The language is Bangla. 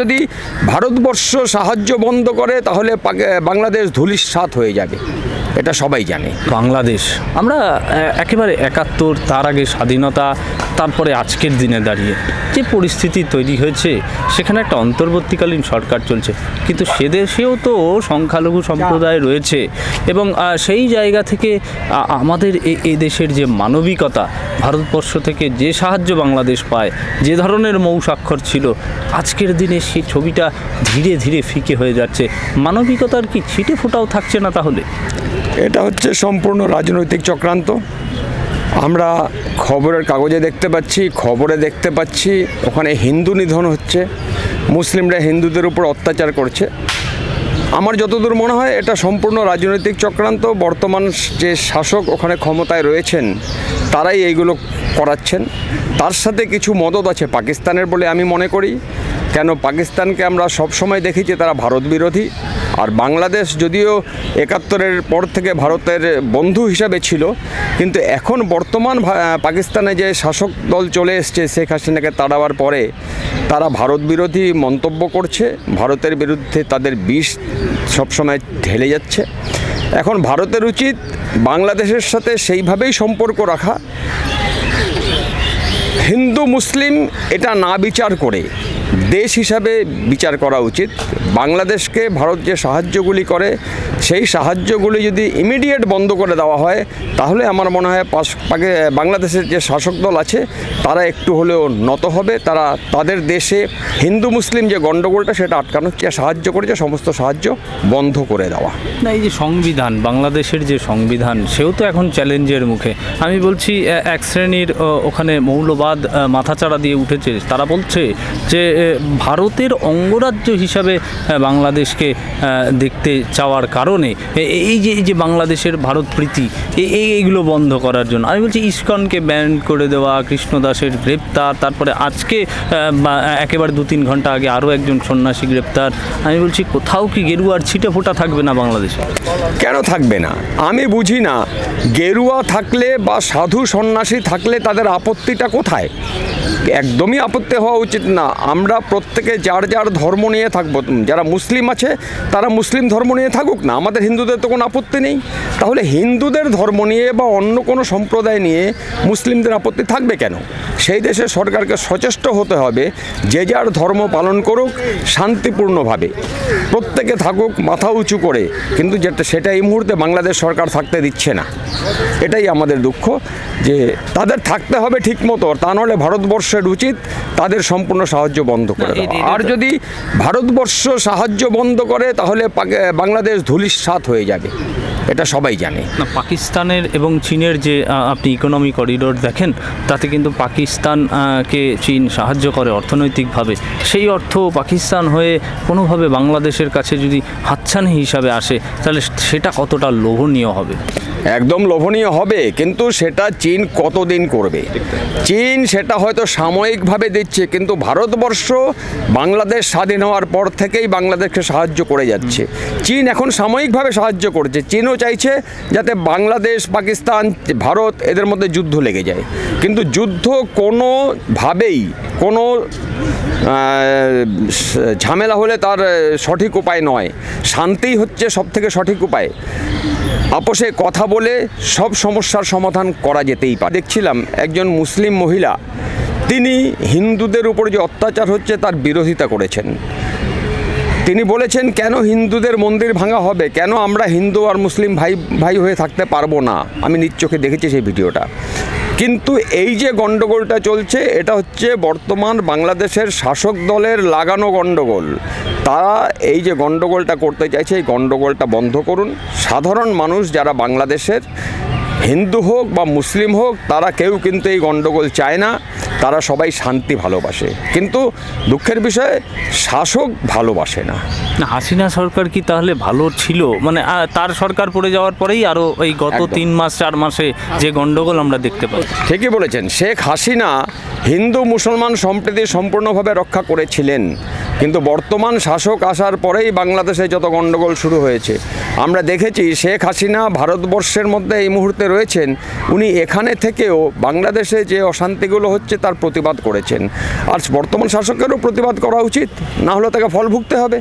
যদি ভারতবর্ষ সাহায্য বন্ধ করে, তাহলে বাংলাদেশ ধুলিস সাথ হয়ে যাবে। এটা সবাই জানে। বাংলাদেশ। আমরা একেবারে একাত্তর, তার আগে স্বাধীনতা তারপরে আজকের দিনে দাঁড়িয়ে যে পরিস্থিতি তৈরি হয়েছে? সেখানে একটা অন্তর্বর্তীকালীন সরকার চলছে। কিন্তু সে দেশেও তো সংখ্যালঘু সম্প্রদায় রয়েছে এবং সেই জায়গা থেকে আমাদের এ- দেশের যে মানবিকতা, ভারতবর্ষ থেকে যে সাহায্য বাংলাদেশ পায়, যে ধরনের মৌ স্বাক্ষর ছিল, আজকের দিনে সেই ছবিটা ধীরে ধীরে ফিকে হয়ে যাচ্ছে। মানবিকতার কি ছিটে ফোটাও থাকছে না তাহলে? এটা হচ্ছে সম্পূর্ণ রাজনৈতিক চক্রান্ত। আমরা খবরের কাগজে দেখতে পাচ্ছি, খবরে দেখতে পাচ্ছি, ওখানে হিন্দু নিধন হচ্ছে, মুসলিমরা হিন্দুদের উপর অত্যাচার করছে। আমার যতদূর মনে হয়, এটা সম্পূর্ণ রাজনৈতিক চক্রান্ত। বর্তমান যে শাসক ওখানে ক্ষমতায় রয়েছেন, তারাই এইগুলো করাচ্ছেন। তার সাথে কিছু মদত আছে পাকিস্তানের বলে আমি মনে করি। কেন পাকিস্তানকে আমরা সবসময় দেখেছি তারা ভারত বিরোধী? আর বাংলাদেশ যদিও একাত্তরের পর থেকে ভারতের বন্ধু হিসাবে ছিল, কিন্তু এখন বর্তমান পাকিস্তানে যে শাসক দল চলে এসছে শেখ হাসিনাকে তাড়াবার পরে, তারা ভারত বিরোধী মন্তব্য করছে, ভারতের বিরুদ্ধে তাদের বিষ সবসময় ঢেলে যাচ্ছে। এখন ভারতের উচিত বাংলাদেশের সাথে সেইভাবেই সম্পর্ক রাখা। হিন্দু, মুসলিম এটা না বিচার করে। দেশ হিসাবে বিচার করা উচিত। বাংলাদেশকে ভারত যে সাহায্যগুলি করে, সেই সাহায্যগুলি যদি ইমিডিয়েট বন্ধ করে দেওয়া হয়, তাহলে আমার মনে হয় পাশ বাংলাদেশের যে শাসক দল আছে, তারা একটু হলেও নত হবে। তারা তাদের দেশে হিন্দু মুসলিম যে গণ্ডগোলটা, সেটা আটকানোর সাহায্য করেছে। সমস্ত সাহায্য বন্ধ করে দেওয়া। না, এই যে সংবিধান, বাংলাদেশের যে সংবিধান, সেও তো এখন চ্যালেঞ্জের মুখে। আমি বলছি এক শ্রেণির ওখানে মৌলবাদ মাথাচাড়া দিয়ে উঠেছে। তারা বলছে যে ভারতের অঙ্গরাজ্য হিসাবে বাংলাদেশকে দেখতে চাওয়ার কারণে এই যে এই যে বাংলাদেশের ভারত প্রীতি এই এইগুলো বন্ধ করার জন্য। আমি বলছি ইস্কনকে ব্যান করে দেওয়া, কৃষ্ণদাসের গ্রেপ্তার, তারপরে আজকে একেবারে দু তিন ঘণ্টা আগে আরও একজন সন্ন্যাসী গ্রেপ্তার। আমি বলছি কোথাও কি গেরুয়ার ছিটে ফোটা থাকবে না বাংলাদেশে? কেন থাকবে না? আমি বুঝি না, গেরুয়া থাকলে বা সাধু সন্ন্যাসী থাকলে তাদের আপত্তিটা কোথায়? একদমই আপত্তি হওয়া উচিত না। আমরা প্রত্যেকে যার যার ধর্ম নিয়ে থাকব যারা মুসলিম আছে, তারা মুসলিম ধর্ম নিয়ে থাকুক না। আমাদের হিন্দুদের তো কোনো আপত্তি নেই। তাহলে হিন্দুদের ধর্ম নিয়ে বা অন্য কোনো সম্প্রদায় নিয়ে মুসলিমদের আপত্তি থাকবে কেন? সেই দেশের সরকারকে সচেষ্ট হতে হবে যে যার ধর্ম পালন করুক শান্তিপূর্ণভাবে। প্রত্যেকে থাকুক মাথা উঁচু করে কিন্তু যেটা সেটা এই মুহূর্তে বাংলাদেশ সরকার থাকতে দিচ্ছে না। এটাই আমাদের দুঃখ যে তাদের থাকতে হবে ঠিক মতো তা নাহলে ভারতবর্ষের উচিত তাদের সম্পূর্ণ সাহায্য বন্ধ করে দেওয়া। আর যদি ভারতবর্ষ সাহায্য বন্ধ করে তাহলে বাংলাদেশ বাংলাদেশ ধুলিস্বাত হয়ে যাবে। এটা সবাই জানে। না, পাকিস্তানের এবং চীনের যে আপনি ইকোনমি করিডোর দেখেন, তাতে কিন্তু পাকিস্তানকে চীন সাহায্য করে অর্থনৈতিকভাবে। সেই অর্থ পাকিস্তান হয়ে কোনোভাবে বাংলাদেশের কাছে যদি হাতছানি হিসাবে আসে, তাহলে সেটা কতটা লোভনীয় হবে? একদম লোভনীয় হবে, কিন্তু সেটা চীন কতদিন করবে? চীন সেটা হয়তো সাময়িকভাবে দিচ্ছে, কিন্তু ভারতবর্ষ বাংলাদেশ স্বাধীন হওয়ার পর থেকেই বাংলাদেশকে সাহায্য করে যাচ্ছে। চীন এখন সাময়িকভাবে সাহায্য করছে, চীনও চাইছে যাতে বাংলাদেশ, পাকিস্তান, ভারত এদের মধ্যে যুদ্ধ লেগে যায়। কিন্তু যুদ্ধ কোনোভাবেই কোনো ঝামেলা হলে তার সঠিক উপায় নয়। শান্তিই হচ্ছে সব থেকে সঠিক উপায়। আপোষে কথা বলে সব সমস্যার সমাধান করা যেতেই পারে। দেখছিলাম একজন মুসলিম মহিলা, তিনি হিন্দুদের উপর যে অত্যাচার হচ্ছে তার বিরোধিতা করেছেন। তিনি বলেছেন, কেন হিন্দুদের মন্দির ভাঙা হবে? কেন আমরা হিন্দু আর মুসলিম ভাই ভাই হয়ে থাকতে পারব না? আমি নিজ চোখে দেখেছি সেই ভিডিওটা। কিন্তু এই যে গণ্ডগোলটা চলছে, এটা হচ্ছে বর্তমান বাংলাদেশের শাসক দলের লাগানো গণ্ডগোল। তারা এই যে গণ্ডগোলটা করতে চাইছে, এই গণ্ডগোলটা বন্ধ করুন। সাধারণ মানুষ যারা বাংলাদেশের হিন্দু হোক বা মুসলিম হোক তারা কেউ কিন্তু এই গণ্ডগোল চায় না। তারা সবাই শান্তি ভালোবাসে। কিন্তু দুঃখের বিষয়ে শাসক ভালোবাসে না। না হাসিনা সরকার কি তাহলে ভালো ছিল? মানে তার সরকার পড়ে যাওয়ার পরেই আরও এই গত তিন মাস চার মাসে যে গণ্ডগোল আমরা দেখতে পাই। ঠিকই বলেছেন। শেখ হাসিনা হিন্দু মুসলমান সম্প্রীতি সম্পূর্ণভাবে রক্ষা করেছিলেন। কিন্তু বর্তমান শাসক আসার পরেই বাংলাদেশে যত গণ্ডগোল শুরু হয়েছে। আমরা দেখেছি শেখ হাসিনা ভারতবর্ষের মধ্যে এই মুহূর্তে রয়েছেন। উনি এখানে থেকেও বাংলাদেশে যে অশান্তিগুলো হচ্ছে তার প্রতিবাদ করেছেন। আর বর্তমান শাসকেরও প্রতিবাদ করা উচিত, না হলে তাকে ফল ভুগতে হবে।